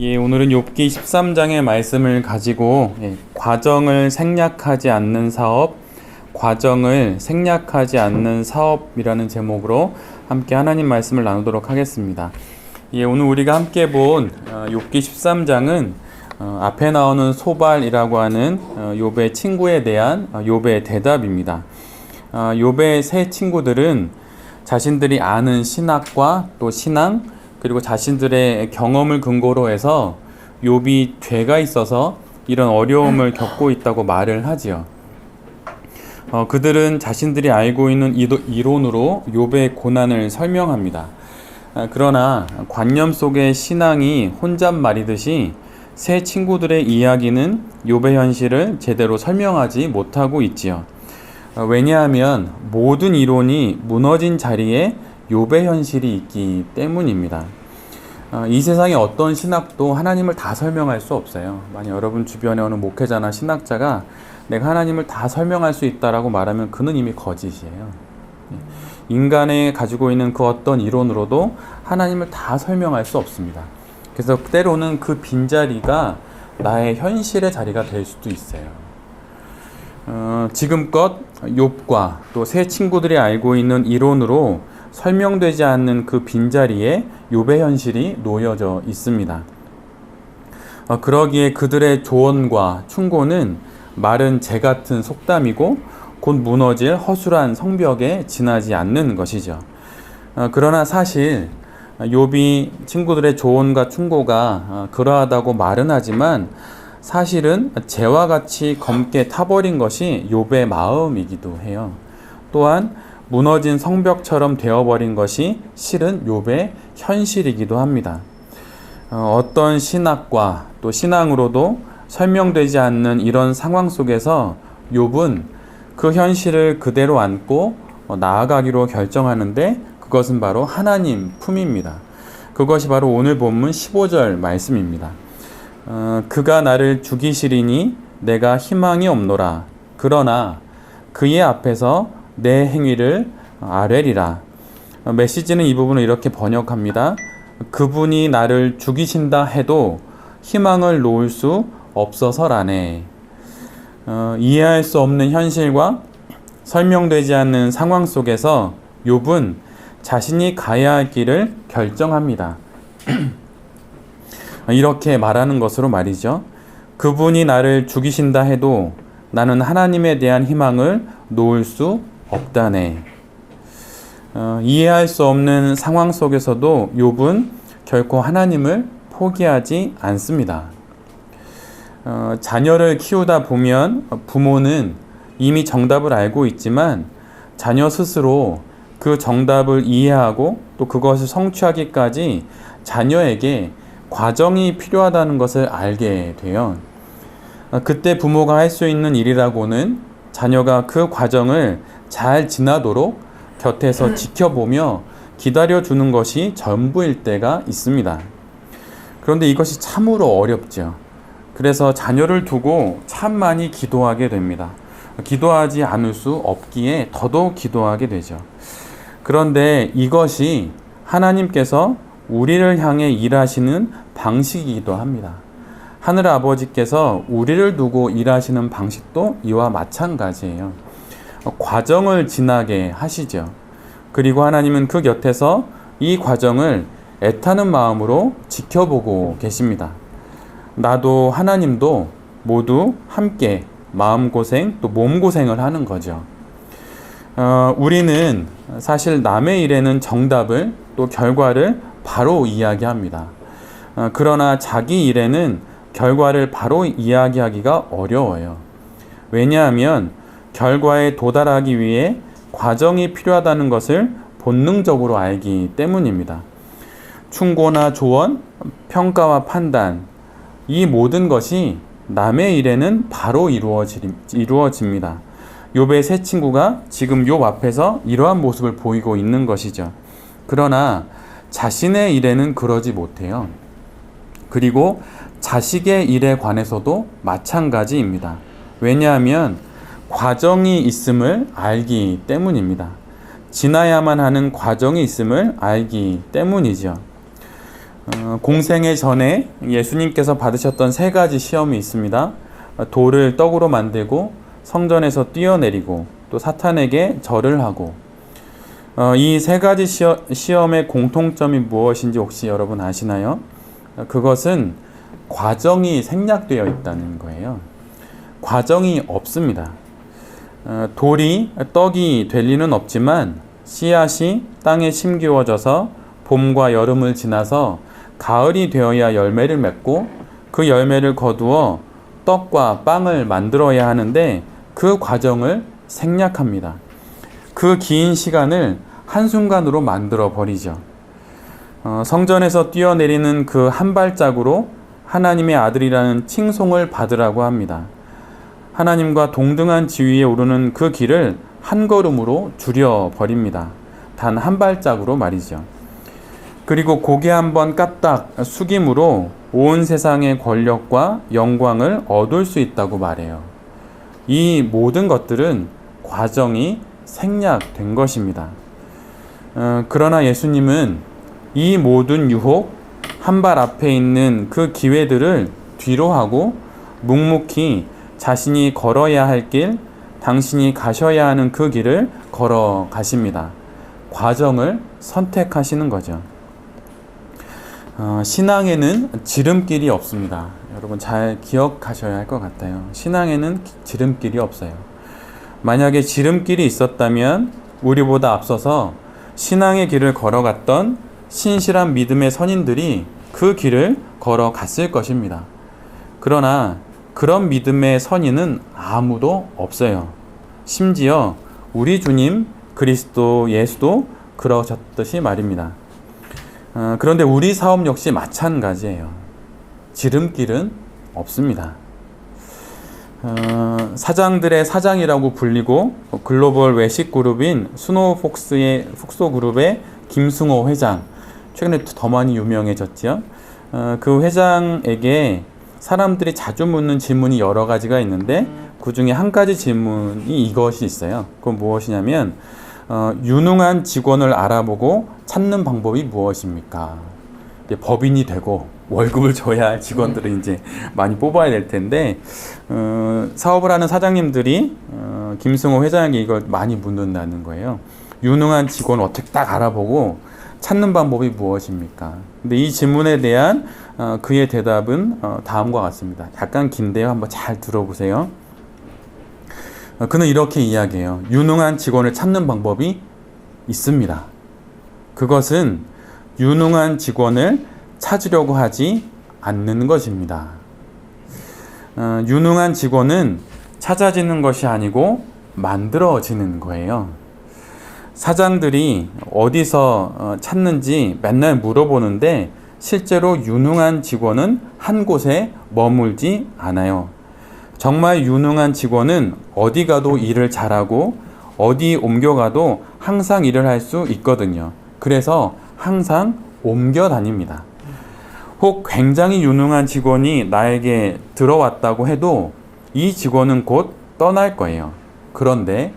예, 오늘은 욥기 13장의 말씀을 가지고 예, 과정을 생략하지 않는 사업, 과정을 생략하지 않는 사업이라는 제목으로 함께 하나님 말씀을 나누도록 하겠습니다. 예, 오늘 우리가 함께 본 어, 욥기 13장은 어, 앞에 나오는 소발이라고 하는 어, 욥의 친구에 대한 어, 욥의 대답입니다. 어, 욥의 세 친구들은 자신들이 아는 신학과 또 신앙 그리고 자신들의 경험을 근거로 해서 욥이 죄가 있어서 이런 어려움을 겪고 있다고 말을 하지요. 어, 그들은 자신들이 알고 있는 이론으로 욥의 고난을 설명합니다. 아, 그러나 관념 속의 신앙이 혼잣말이듯이 세 친구들의 이야기는 욥의 현실을 제대로 설명하지 못하고 있지요. 어, 왜냐하면 모든 이론이 무너진 자리에 욥의 현실이 있기 때문입니다. 어, 이 세상의 어떤 신학도 하나님을 다 설명할 수 없어요. 만약 여러분 주변에 어느 목회자나 신학자가 내가 하나님을 다 설명할 수 있다라고 말하면 그는 이미 거짓이에요. 예. 인간의 가지고 있는 그 어떤 이론으로도 하나님을 다 설명할 수 없습니다. 그래서 때로는 그 빈자리가 나의 현실의 자리가 될 수도 있어요. 어, 지금껏 욥과 또세 친구들이 알고 있는 이론으로 설명되지 않는 그 빈자리에 욥의 현실이 놓여져 있습니다. 어, 그러기에 그들의 조언과 충고는 마른 재 같은 속담이고 곧 무너질 허술한 성벽에 지나지 않는 것이죠. 어, 그러나 사실 욥이 친구들의 조언과 충고가 어, 그러하다고 말은 하지만 사실은 재와 같이 검게 타버린 것이 욥의 마음이기도 해요. 또한 무너진 성벽처럼 되어버린 것이 실은 욥의 현실이기도 합니다. 어, 떤 신학과 또 신앙으로도 설명되지 않는 이런 상황 속에서 욥은 그 현실을 그대로 안고 어, 나아가기로 결정하는데 그것은 바로 하나님 품입니다. 그것이 바로 오늘 본문 15절 말씀입니다. 어, 그가 나를 죽이시리니 내가 희망이 없노라. 그러나 그의 앞에서 내 행위를 아뢰리라. 어, 메시지는 이 부분을 이렇게 번역합니다. 그분이 나를 죽이신다 해도 희망을 놓을 수 없어서라네. 어, 이해할 수 없는 현실과 설명되지 않는 상황 속에서 욥은 자신이 가야 할 길을 결정합니다. 이렇게 말하는 것으로 말이죠. 그분이 나를 죽이신다 해도 나는 하나님에 대한 희망을 놓을 수 없다네. 어, 이해할 수 없는 상황 속에서도 욥은 결코 하나님을 포기하지 않습니다. 어, 자녀를 키우다 보면 부모는 이미 정답을 알고 있지만 자녀 스스로 그 정답을 이해하고 또 그것을 성취하기까지 자녀에게 과정이 필요하다는 것을 알게 돼요. 어, 그때 부모가 할 수 있는 일이라고는 자녀가 그 과정을 잘 지나도록 곁에서 지켜보며 기다려주는 것이 전부일 때가 있습니다. 그런데 이것이 참으로 어렵죠. 그래서 자녀를 두고 참 많이 기도하게 됩니다. 기도하지 않을 수 없기에 더더욱 기도하게 되죠. 그런데 이것이 하나님께서 우리를 향해 일하시는 방식이기도 합니다. 하늘 아버지께서 우리를 두고 일하시는 방식도 이와 마찬가지예요. 과정을 지나게 하시죠. 그리고 하나님은 그 곁에서 이 과정을 애타는 마음으로 지켜보고 계십니다. 나도 하나님도 모두 함께 마음고생 또 몸고생을 하는 거죠. 어, 우리는 사실 남의 일에는 정답을 또 결과를 바로 이야기합니다. 어, 그러나 자기 일에는 결과를 바로 이야기하기가 어려워요. 왜냐하면 결과에 도달하기 위해 과정이 필요하다는 것을 본능적으로 알기 때문입니다. 충고나 조언, 평가와 판단, 이 모든 것이 남의 일에는 바로 이루어집니다. 욥의 세 친구가 지금 욥 앞에서 이러한 모습을 보이고 있는 것이죠. 그러나 자신의 일에는 그러지 못해요. 그리고 자식의 일에 관해서도 마찬가지입니다. 왜냐하면 과정이 있음을 알기 때문입니다. 지나야만 하는 과정이 있음을 알기 때문이죠. 어, 공생의 전에 예수님께서 받으셨던 세 가지 시험이 있습니다. 어, 돌을 떡으로 만들고 성전에서 뛰어내리고 또 사탄에게 절을 하고 어, 이세 가지 시험, 시험의 공통점이 무엇인지 혹시 여러분 아시나요? 어, 그것은 과정이 생략되어 있다는 거예요. 과정이 없습니다. 어, 돌이 떡이 될 리는 없지만 씨앗이 땅에 심기워져서 봄과 여름을 지나서 가을이 되어야 열매를 맺고 그 열매를 거두어 떡과 빵을 만들어야 하는데 그 과정을 생략합니다. 그 긴 시간을 한순간으로 만들어 버리죠. 어, 성전에서 뛰어내리는 그 한 발짝으로 하나님의 아들이라는 칭송을 받으라고 합니다. 하나님과 동등한 지위에 오르는 그 길을 한 걸음으로 줄여 버립니다. 단 한 발짝으로 말이죠. 그리고 고개 한번 까딱 숙임으로 온 세상의 권력과 영광을 얻을 수 있다고 말해요. 이 모든 것들은 과정이 생략된 것입니다. 어, 그러나 예수님은 이 모든 유혹, 한 발 앞에 있는 그 기회들을 뒤로 하고 묵묵히 자신이 걸어야 할 길, 당신이 가셔야 하는 그 길을 걸어 가십니다. 과정을 선택하시는 거죠. 어, 신앙에는 지름길이 없습니다. 여러분 잘 기억하셔야 할 것 같아요. 신앙에는 지름길이 없어요. 만약에 지름길이 있었다면 우리보다 앞서서 신앙의 길을 걸어갔던 신실한 믿음의 선인들이 그 길을 걸어갔을 것입니다. 그러나 그런 믿음의 선인은 아무도 없어요. 심지어 우리 주님 그리스도 예수도 그러셨듯이 말입니다. 어, 그런데 우리 사업 역시 마찬가지예요. 지름길은 없습니다. 어, 사장들의 사장이라고 불리고 글로벌 외식 그룹인 스노우폭스의 폭소 그룹의 김승호 회장 최근에 더 많이 유명해졌죠. 어, 그 회장에게 사람들이 자주 묻는 질문이 여러 가지가 있는데 그 중에 한 가지 질문이 이것이 있어요. 그건 무엇이냐면 어, 유능한 직원을 알아보고 찾는 방법이 무엇입니까? 법인이 되고 월급을 줘야 할 직원들을 이제 많이 뽑아야 될 텐데 어, 사업을 하는 사장님들이 어, 김승호 회장에게 이걸 많이 묻는다는 거예요. 유능한 직원 어떻게 딱 알아보고 찾는 방법이 무엇입니까? 근데 이 질문에 대한 어, 그의 대답은 어, 다음과 같습니다. 약간 긴데요. 한번 잘 들어보세요. 어, 그는 이렇게 이야기해요. 유능한 직원을 찾는 방법이 있습니다. 그것은 유능한 직원을 찾으려고 하지 않는 것입니다. 어, 유능한 직원은 찾아지는 것이 아니고 만들어지는 거예요. 사장들이 어디서 어, 찾는지 맨날 물어보는데 실제로 유능한 직원은 한 곳에 머물지 않아요. 정말 유능한 직원은 어디 가도 일을 잘하고 어디 옮겨가도 항상 일을 할 수 있거든요. 그래서 항상 옮겨 다닙니다. 혹 굉장히 유능한 직원이 나에게 들어왔다고 해도 이 직원은 곧 떠날 거예요. 그런데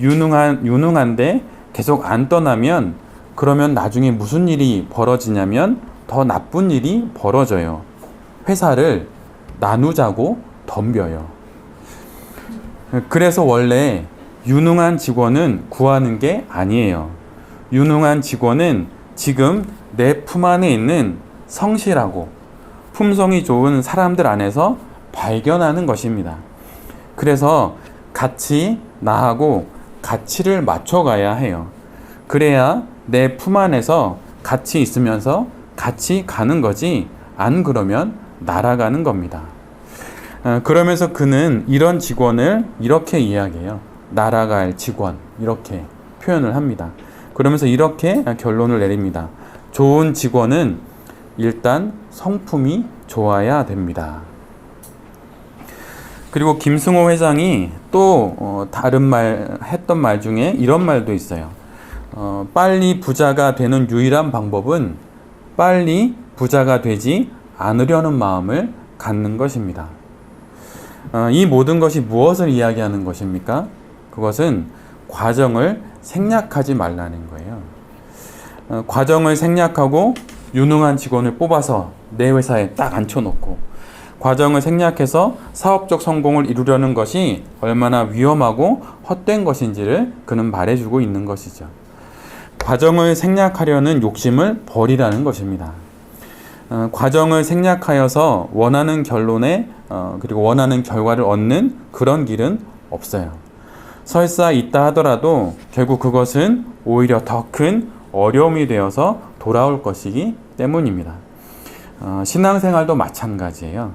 유능한 유능한데 계속 안 떠나면 그러면 나중에 무슨 일이 벌어지냐면 더 나쁜 일이 벌어져요. 회사를 나누자고 덤벼요. 그래서 원래 유능한 직원은 구하는 게 아니에요. 유능한 직원은 지금 내 품 안에 있는 성실하고 품성이 좋은 사람들 안에서 발견하는 것입니다. 그래서 같이 나하고 가치를 맞춰가야 해요. 그래야 내 품 안에서 같이 있으면서 같이 가는 거지, 안 그러면 날아가는 겁니다. 어, 그러면서 그는 이런 직원을 이렇게 이야기해요. 날아갈 직원. 이렇게 표현을 합니다. 그러면서 이렇게 결론을 내립니다. 좋은 직원은 일단 성품이 좋아야 됩니다. 그리고 김승호 회장이 또 어, 다른 말 했던 말 중에 이런 말도 있어요. 어, 빨리 부자가 되는 유일한 방법은 빨리 부자가 되지 않으려는 마음을 갖는 것입니다. 어, 이 모든 것이 무엇을 이야기하는 것입니까? 그것은 과정을 생략하지 말라는 거예요. 어, 과정을 생략하고 유능한 직원을 뽑아서 내 회사에 딱 앉혀놓고 과정을 생략해서 사업적 성공을 이루려는 것이 얼마나 위험하고 헛된 것인지를 그는 말해주고 있는 것이죠. 과정을 생략하려는 욕심을 버리라는 것입니다. 어, 과정을 생략하여서 원하는 결론에 어, 그리고 원하는 결과를 얻는 그런 길은 없어요. 설사 있다 하더라도 결국 그것은 오히려 더 큰 어려움이 되어서 돌아올 것이기 때문입니다. 어, 신앙생활도 마찬가지예요.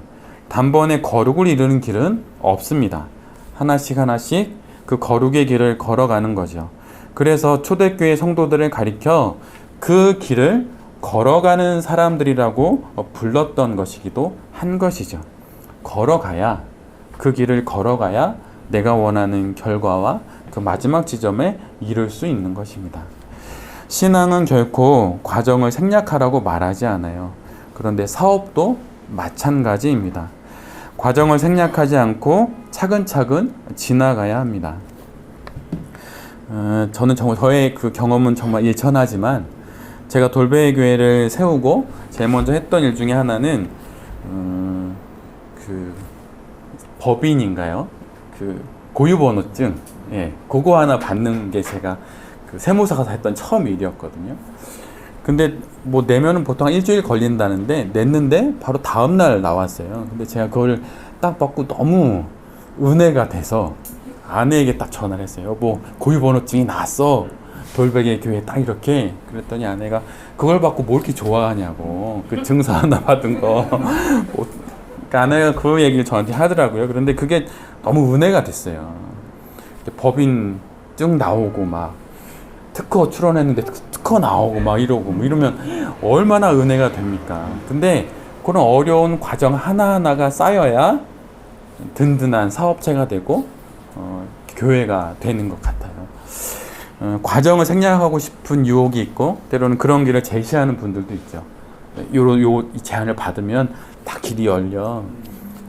단번에 거룩을 이루는 길은 없습니다. 하나씩 하나씩 그 거룩의 길을 걸어가는 거죠. 그래서 초대교회 성도들을 가리켜 그 길을 걸어가는 사람들이라고 불렀던 것이기도 한 것이죠. 걸어가야 그 길을 걸어가야 내가 원하는 결과와 그 마지막 지점에 이룰 수 있는 것입니다. 신앙은 결코 과정을 생략하라고 말하지 않아요. 그런데 사업도 마찬가지입니다. 과정을 생략하지 않고 차근차근 지나가야 합니다. 어, 저는 정말 저의 그 경험은 정말 일천하지만 제가 돌베이 교회를 세우고 제일 먼저 했던 일 중에 하나는 음, 그 법인인가요? 그 고유번호증, 예, 그거 하나 받는 게 제가 그 세무사 가서 했던 처음 일이었거든요. 근데 뭐 내면은 보통 한 일주일 걸린다는데 냈는데 바로 다음 날 나왔어요. 근데 제가 그걸 딱 받고 너무 은혜가 돼서 아내에게 딱 전화를 했어요. 뭐 고유번호증이 나왔어. 돌베개 교회 딱 이렇게 그랬더니 아내가 그걸 받고 뭘 이렇게 좋아하냐고 그 증서 하나 받은 거 뭐, 그러니까 아내가 그 얘기를 저한테 하더라고요. 그런데 그게 너무 은혜가 됐어요. 법인증 나오고 막 특허 출원했는데 특허 나오고 막 이러고 뭐 이러면 얼마나 은혜가 됩니까? 근데 그런 어려운 과정 하나하나가 쌓여야 든든한 사업체가 되고 어, 교회가 되는 것 같아요. 어, 과정을 생략하고 싶은 유혹이 있고 때로는 그런 길을 제시하는 분들도 있죠. 요, 요 제안을 받으면 다 길이 열려.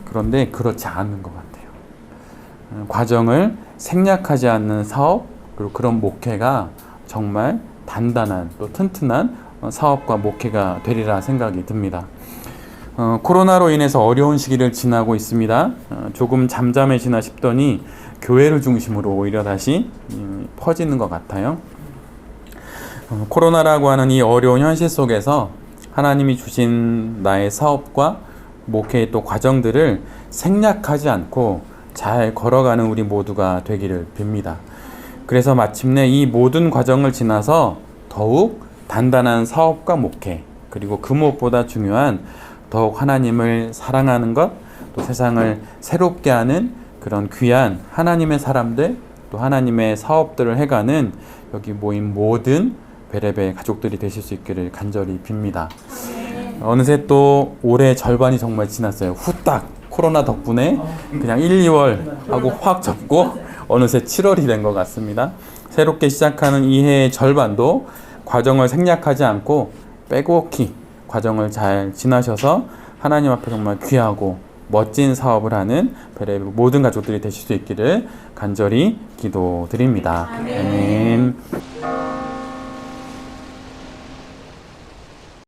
그런데 그렇지 않은 것 같아요. 어, 과정을 생략하지 않는 사업 그리고 그런 목회가 정말 단단한 또 튼튼한 어, 사업과 목회가 되리라 생각이 듭니다. 어, 코로나로 인해서 어려운 시기를 지나고 있습니다. 어, 조금 잠잠해지나 싶더니 교회를 중심으로 오히려 다시 음, 퍼지는 것 같아요. 어, 코로나라고 하는 이 어려운 현실 속에서 하나님이 주신 나의 사업과 목회의 또 과정들을 생략하지 않고 잘 걸어가는 우리 모두가 되기를 빕니다. 그래서 마침내 이 모든 과정을 지나서 더욱 단단한 사업과 목회, 그리고 그 무엇보다 중요한 더욱 하나님을 사랑하는 것, 또 세상을 새롭게 하는 그런 귀한 하나님의 사람들, 또 하나님의 사업들을 해가는 여기 모인 모든 베레베 가족들이 되실 수 있기를 간절히 빕니다. 어느새 또 올해 절반이 정말 지났어요. 후딱 코로나 덕분에 그냥 1, 2월 하고 확 접고 어느새 7월이 된 것 같습니다. 새롭게 시작하는 이 해의 절반도 과정을 생략하지 않고 빼곡히 과정을 잘 지나셔서 하나님 앞에 정말 귀하고 멋진 사업을 하는 베레 모든 가족들이 되실 수 있기를 간절히 기도드립니다. 아멘.